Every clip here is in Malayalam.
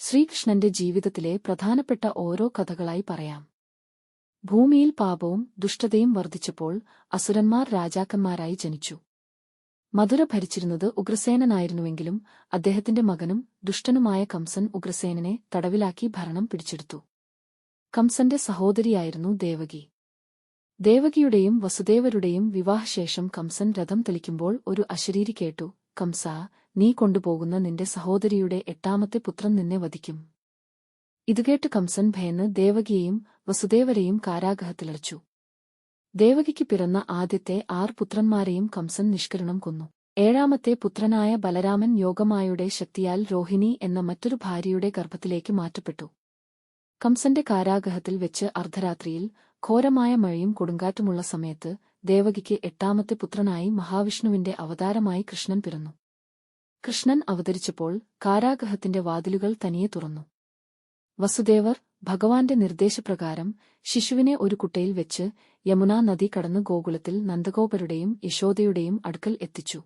ശ്രീകൃഷ്ണന്റെ ജീവിതത്തിലെ പ്രധാനപ്പെട്ട ഓരോ കഥകളായി പറയാം. ഭൂമിയിൽ പാപവും ദുഷ്ടതയും വർദ്ധിച്ചപ്പോൾ അസുരന്മാർ രാജാക്കന്മാരായി ജനിച്ചു. മധുര ഭരിച്ചിരുന്നത് ഉഗ്രസേനനായിരുന്നുവെങ്കിലും അദ്ദേഹത്തിന്റെ മകനും ദുഷ്ടനുമായ കംസൻ ഉഗ്രസേനനെ തടവിലാക്കി ഭരണം പിടിച്ചെടുത്തു. കംസന്റെ സഹോദരിയായിരുന്നു ദേവകി. ദേവകിയുടെയും വസുദേവരുടെയും വിവാഹശേഷം കംസൻ രഥം തെളിക്കുമ്പോൾ ഒരു അശരീരി കേട്ടു കംസ നീ കൊണ്ടുപോകുന്ന നിന്റെ സഹോദരിയുടെ എട്ടാമത്തെ പുത്രൻ നിന്നെ വധിക്കും. ഇതുകേട്ട് കംസൻ ഭയന്ന് ദേവകിയെയും വസുദേവരെയും കാരാഗ്രഹത്തിലടച്ചു. ദേവകിക്ക് പിറന്ന ആദ്യത്തെ ആറ് പുത്രന്മാരെയും കംസൻ നിഷ്കരണം കൊന്നു. ഏഴാമത്തെ പുത്രനായ ബലരാമൻ യോഗമായുടെ ശക്തിയാൽ രോഹിണി എന്ന മറ്റൊരു ഭാര്യയുടെ ഗർഭത്തിലേക്ക് മാറ്റപ്പെട്ടു. കംസന്റെ കാരാഗ്രഹത്തിൽ വെച്ച് അർദ്ധരാത്രിയിൽ ഘോരമായ മഴയും കൊടുങ്കാറ്റുമുള്ള സമയത്ത് ദേവകിക്ക് എട്ടാമത്തെ പുത്രനായി മഹാവിഷ്ണുവിന്റെ അവതാരമായി കൃഷ്ണൻ പിറന്നു. കൃഷ്ണൻ അവതരിച്ചപ്പോൾ കാരാഗ്രഹത്തിന്റെ വാതിലുകൾ തനിയെ തുറന്നു. വസുദേവർ ഭഗവാന്റെ നിർദ്ദേശപ്രകാരം ശിശുവിനെ ഒരു കുട്ടയിൽ വെച്ച് യമുനാ നദി കടന്ന് ഗോകുലത്തിൽ നന്ദഗോപരുടെയും യശോദയുടെയും അടുക്കൽ എത്തിച്ചു.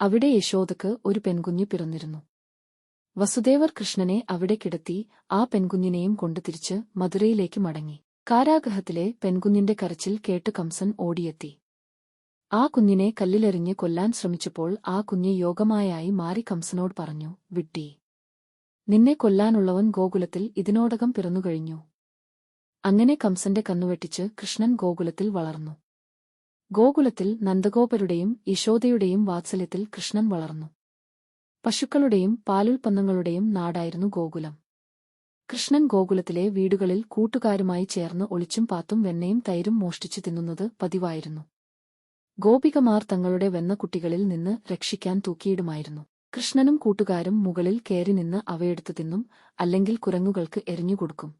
അവിടെ യശോദക്ക് ഒരു പെൺകുഞ്ഞു പിറന്നിരുന്നു. വസുദേവർ കൃഷ്ണനെ അവിടെ കിടത്തി ആ പെൺകുഞ്ഞിനെയും കൊണ്ട് തിരിച്ച് മധുരയിലേക്ക് മടങ്ങി. കാരാഗ്രഹത്തിലെ പെൺകുഞ്ഞിന്റെ കരച്ചിൽ കേട്ട് കംസൻ ഓടിയെത്തി. ആ കുഞ്ഞിനെ കല്ലിലെറിഞ്ഞ് കൊല്ലാൻ ശ്രമിച്ചപ്പോൾ ആ കുഞ്ഞ് യോഗമായായി മാറി കംസനോട് പറഞ്ഞു വിട്ടി. നിന്നെ കൊല്ലാനുള്ളവൻ ഗോകുലത്തിൽ ഇതിനോടകം പിറന്നുകഴിഞ്ഞു. അങ്ങനെ കംസന്റെ കന്നുവെട്ടിച്ച് കൃഷ്ണൻ ഗോകുലത്തിൽ വളർന്നു. ഗോകുലത്തിൽ നന്ദഗോപരുടെയും യശോദയുടെയും വാത്സല്യത്തിൽ കൃഷ്ണൻ വളർന്നു. പശുക്കളുടെയും പാലുൽപ്പന്നങ്ങളുടെയും നാടായിരുന്നു ഗോകുലം. കൃഷ്ണൻ ഗോകുലത്തിലെ വീടുകളിൽ കൂട്ടുകാരുമായി ചേർന്ന് ഒളിച്ചും പാത്തും വെണ്ണയും തൈരും മോഷ്ടിച്ചു തിന്നുന്നത് പതിവായിരുന്നു. ഗോപികമാർ തങ്ങളുടെ വെന്ന കുട്ടികളിൽ നിന്ന് രക്ഷിക്കാൻ തൂക്കിയിടുമായിരുന്നു. കൃഷ്ണനും കൂട്ടുകാരും മുകളിൽ കയറി നിന്ന് അവയെടുത്തു തിന്നും അല്ലെങ്കിൽ കുരങ്ങുകൾക്ക് എറിഞ്ഞുകൊടുക്കും